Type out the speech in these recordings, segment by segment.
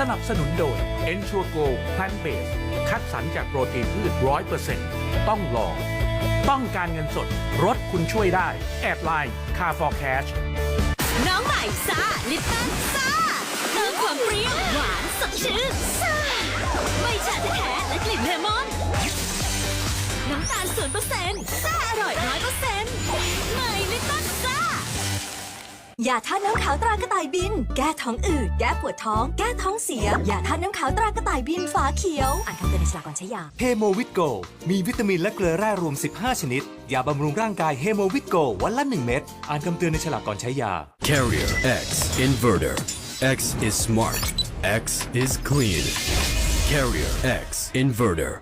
สนับสนุนโดย e n s u r e Go Plant Based คัดสรรจากโปรตีนพืช100%ต้องลอง ต้องการเงินสดรถคุณช่วยได้ แอดไลน์ Car for Cash น้องใหม่ซ่าลิปตันซ่าเติมความเปรี้ยวหวานสดชื่นซ่าไม่ฉาแท้และกลิ่นเลมอนน้ำตาลศูนเปอร์เซ็นต์ซ่าอร่อยร้อยเปอร์เซ็นต์ใหม่ลิปตันซ่า ยาท่าตุน้ำขาวตรากระต่ายบิน แก้ท้องอืด แก้ปวดท้อง แก้ท้องเสีย ยาท่าตุน้ำขาวตรากระต่ายบินฝาเขียว อ่านคำเตือนในฉลากก่อนใช้ยา เฮโมวิตโก มีวิตามินและเกลือแร่รวม 15 ชนิด ยาบำรุงร่างกายเฮโมวิตโกวันละ 1 เม็ด อ่านคำเตือนในฉลากก่อนใช้ยา Carrier X Inverter. X is smart. X is clean. Carrier X Inverter.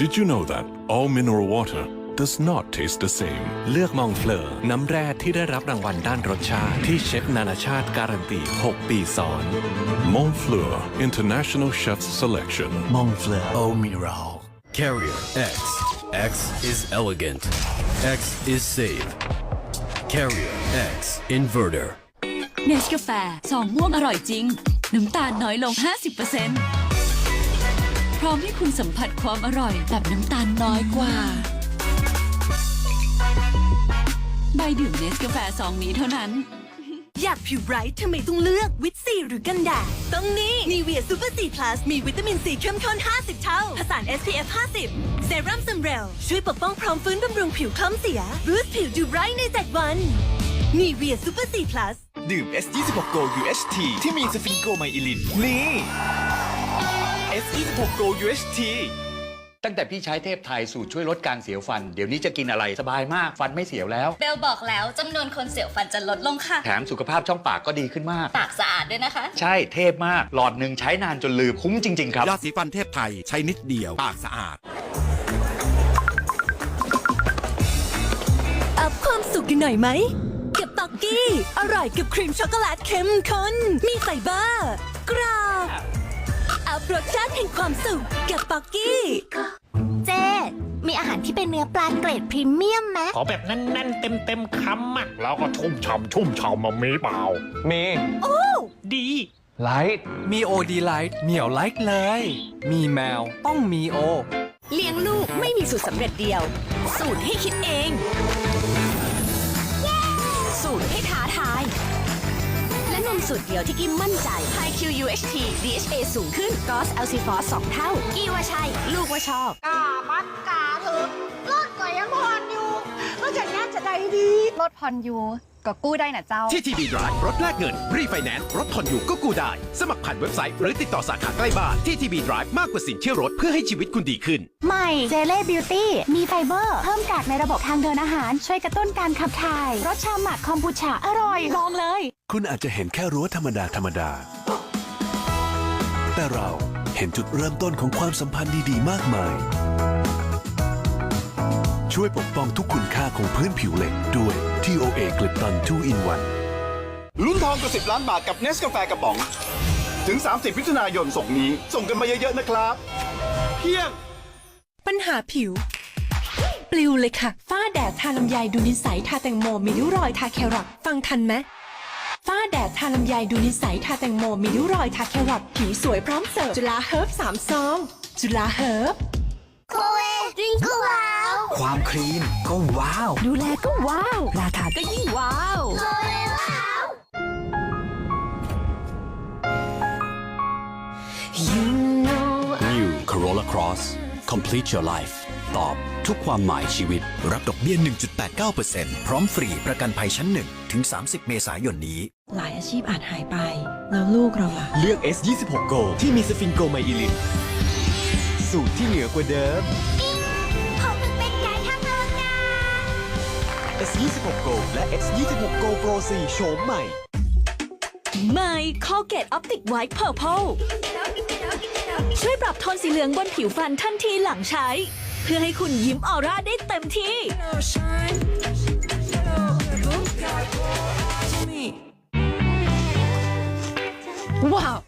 Did you know that all mineral water does not taste the same? เลือกมองเฟลอน้ำแร่ที่ได้รับรางวัลด้านรสชาติ ที่เชฟนานาชาติการันตี 6 ปีซ้อน Montfleur International Chef's Selection. Montfleur Eau Miral Carrier X. X is elegant. X is safe. Carrier X Inverter. เนสกาแฟสองม่วงอร่อยจริง น้ำตาลน้อยลง 50%พร้อมให้คุณสัมผัสความอร่อยแบบน้ำตาลน้อยกว่า ใบดื่มเนสกาแฟซองนี้เท่านั้น อยากผิวไบรท์ทำไมต้องเลือกวิตซีหรือกันแดดต้องนี่นีเวียซูเปอร์ซีพลัสมีวิตามินซีเข้มข้น 50 เท่า ผสาน SPF 50 เซรั่มซัมเรล ช่วยปกป้องพร้อมฟื้นบำรุงผิวคล้ำเสียบูสต์ผิวดูไบรท์ใน7วันนีเวียซูเปอร์ซีพลัสดื่ม S26 Go UHT ที่มีสฟิงโกไมอิลินนี่ S26 Go UHT ตั้งแต่พี่ใช้เทพไทยสูตรช่วยลดการเสียวฟัน เดี๋ยวนี้จะกินอะไรสบายมากฟันไม่เสียวแล้ว เบลบอกแล้วจำนวนคนเสียวฟันจะลดลงค่ะ แถมสุขภาพช่องปากก็ดีขึ้นมาก ปากสะอาดด้วยนะคะ ใช่เทพมาก หลอดหนึ่งใช้นานจนลืมคุ้มจริง ๆ ครับ ยาสีฟันเทพไทยใช้นิดเดียว ปากสะอาด อัพความสุขกันหน่อยไหมกับต็อกกี้ อร่อยกับครีมช็อกโกแลตเข้มข้นมีไฟเบอร์ กรอบอัพ รสชาติแห่งความสุขกับต็อกกี้ เจ มีอาหารที่เป็นเนื้อปลาเกรดพรีเมียมไหมขอแบบแน่นๆ เต็มๆคำอะแล้วก็ชุ่มฉ่ำชุ่มฉ่ำมามีเปล่า มีดีไลท์มีโอดีไลท์เหนียวไลท์เลย มีแมวต้องมีโอ เลี้ยงลูกไม่มีสูตรสำเร็จเดียว สูตรให้คิดเอง สูตรเดียวที่กิมมั่นใจ High QUHT DHA สูงขึ้น GOS l c f o s 2เท่า กี้ว่าใช่ ลูกว่าชอบ กามันกาเถอะรถก็ยังผ่อนอยู่ก็จะน่าจะได้ดี รถผ่อนอยู่ ก็กู้ได้นะเจ้า ที่ทีบีดรายรถแลกเงิน รีไฟแนนซ์รถผ่อนอยู่ก็กู้ได้ สมัครผ่านเว็บไซต์ หรือติดต่อสาขาใกล้บ้านที่ทีบีดรายมากกว่าสินเชื่อรถเพื่อให้ชีวิตคุณดีขึ้น ใหม่เจเล่บิวตี้มีไฟเบอร์ เพิ่มกากในระบบทางเดินอาหาร ช่วยกระตุ้นการขับถ่ายรสชาหมักคอมบูชาอร่อยลองเลย คุณอาจจะเห็นแค่รั้วธรรมดาธรรมดา แต่เราเห็นจุดเริ่มต้นของความสัมพันธ์ดีๆ มากมาย ช่วยปกป้องทุกคุณค่าของพื้นผิวเหล็กด้วย TOA กลิปตัน2 in 1ลุ้นทองกว่า10 ล้านบาทกับเนสกาแฟกระป๋อง ถึง 30มิถุนายนส่งนี้ ส่งกันมาเยอะๆนะครับ เพียง ปัญหาผิว ปลิวเลยค่ะ ฝ้าแดดทาลำไยดูนิสัยทาแตงโมมีริ้วรอยทาแครอทฟังทันไหมฝ้าแดดทาลำไยดูนิสัยทาแตงโมมีริ้วรอยทาแครอทผิวสวยพร้อมเสิร์ฟจุฬาเฮิร์บสามซองจุฬาเฮิร์บโคเอริงก็ว้าว ความคลีนก็ว้าว ดูแลก็ว้าว ราคาก็ยิ่งว้าวโคเอว้าว New Corolla Cross Complete your life ตอบทุกความหมายชีวิต รับดอกเบี้ย 1.89%พร้อมฟรีประกันภัยชั้น1ถึง 30 เมษายนนี้ หลายอาชีพอาจหายไป แล้วลูกเราล่ะ เลือก S26 Go ที่มีสฟิงโกไมอิลิน สูตรที่เหนือกว่าเดิมผม S26 Go และ S26 Go Pro 4โฉมใหม่ ใหม่ Colgate Optic White Purple ช่วยปรับโทนสีเหลืองบนผิวฟันทันทีหลังใช้ เพื่อให้คุณยิ้มออร่าได้เต็มที่ ว้าว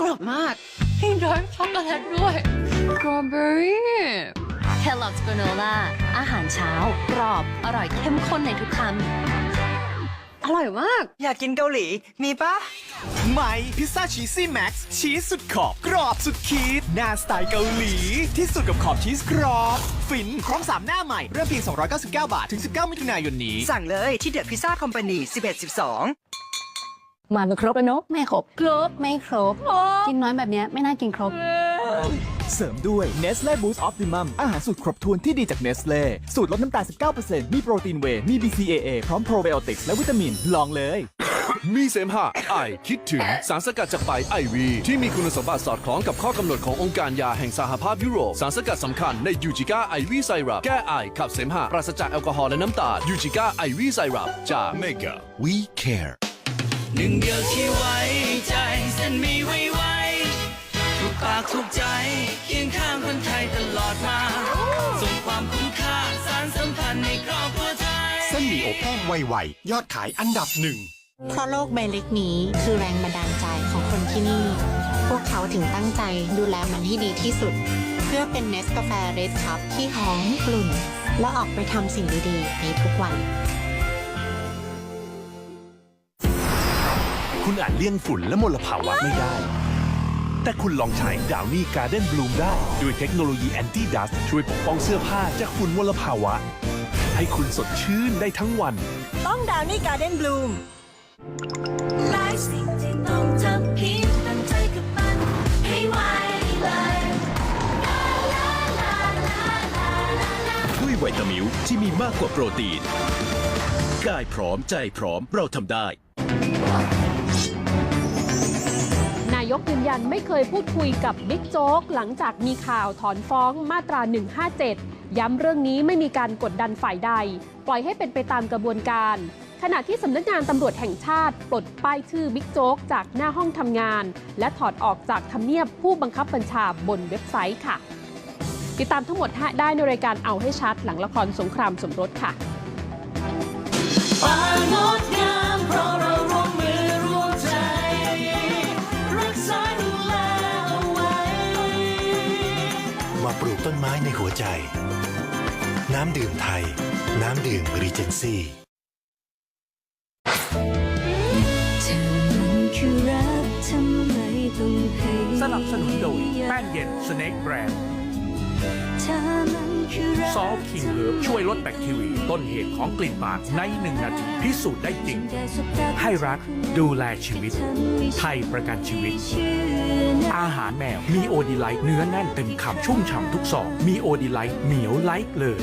กรอบมากให้ร้อนช็อกโกแลตด้วยสตรอเบอรี่ Kellogg's Granola อาหารเช้า กรอบ อร่อยเข้มข้นในทุกคำ อร่อยมาก อยากกินเกาหลี มีปะใหม่พิซซ่าชีสซี่แม็กซ์ชีสสุดขอบ กรอบสุดขีดหน้าสไตล์เกาหลี ที่สุดกับขอบชีสกรอบ ฟินพร้อมสามหน้าใหม่ เริ่มเพียง 299 บาท ถึง 19 มิถุนายนนี้ สั่งเลยที่เดอะพิซซ่าคอมพานี11 12มาเป็นครบแล้วเนอะไม่ครบ ครบ ไม่ครบ กินน้อยแบบเนี้ยไม่น่ากินครบ เสริมด้วย Nestle Boost Optimum อาหารสูตรครบถ้วนที่ดีจาก Nestle สูตรลดน้ำตาล 19%มีโปรตีนเวย์มี BCAA พร้อมโปรไบโอติกส์และวิตามิน ลองเลย มีเสมหะไอคิดถึงสารสกัดจากใบไอวีที่มีคุณสมบัติสอดคล้องกับข้อกำหนดขององค์การยาแห่งสหภาพยุโรป สารสกัดสำคัญในยูจิก้าไอวีไซรัปแก้ไอขับเสมหะปราศจากแอลกอฮอล์และน้ำตาลยูจิก้าไอวีไซรัปจาก Mega We Care หนึ่งเดียวที่ไว้ใจเส้นมีไว้ไว้ถูก ปากถูกใจเคียงข้างคนไทยตลอดมา ส่งความคุ้มค่าสารสัมพันธ์ในครอบครัวไทย เส้นหมี่อบแห้งไวๆยอดขายอันดับหนึ่ง เพราะโลกใบเล็กนี้คือแรงบันดาลใจของคนที่นี่ พวกเขาถึงตั้งใจดูแลมันให้ดีที่สุด เพื่อเป็นเนสกาแฟเรดคัพที่หอมกลุ่น และออกไปทำสิ่งดีๆในทุกวัน คุณอาจเลี่ยงฝุ่นและมลภาวะไม่ได้ แต่คุณลองใช้ดาวนี่การ์เด้นบลูมได้ ด้วยเทคโนโลยีแอนตี้ดัสช่วยปกป้องเสื้อผ้าจากฝุ่นมลภาวะ ให้คุณสดชื่นได้ทั้งวัน ต้องดาวนี่การ์เด้นบลูมหลายสิ่งที่ต้องทำผิดตั้งใจกับมันให้ไวเลยด้วยไวตามิวที่มีมากกว่าโปรตีนกายพร้อมใจพร้อมเราทำได้ายกยืนยันไม่เคยพูดคุยกับบิ๊กโจ๊กหลังจากมีข่าวถอนฟ้องมาตรา 157 ย้ำเรื่องนี้ไม่มีการกดดันฝ่ายใด ปล่อยให้เป็นไปตามกระบวนการ ขณะที่สำนักงานตำรวจแห่งชาติ ปลดป้ายชื่อบิ๊กโจ๊กจากหน้าห้องทำงาน และถอดออกจากทำเนียบผู้บังคับบัญชาบนเว็บไซต์ค่ะ ติดตามทั้งหมดได้ในรายการเอาให้ชัดหลังละครสงครามสมรสค่ะ ต้นไม้ในหัวใจ น้ำดื่มไทย น้ำดื่มรีเจนซี่สนับสนุนโดยแป้งเย็นสเน็กแบรนด์ซอฟคิงเฮิร์บช่วยลดแบคทีเรียต้นเหตุของกลิ่นปากในหนึ่งนาที พิสูจน์ได้จริง ให้รักดูแลชีวิต ไทยประกันชีวิต อาหารแมว มีโอดีไลท์เนื้อแน่นเต็มคำชุ่มฉ่ำทุกซอง มีโอดีไลท์เหนียวไลท์เลย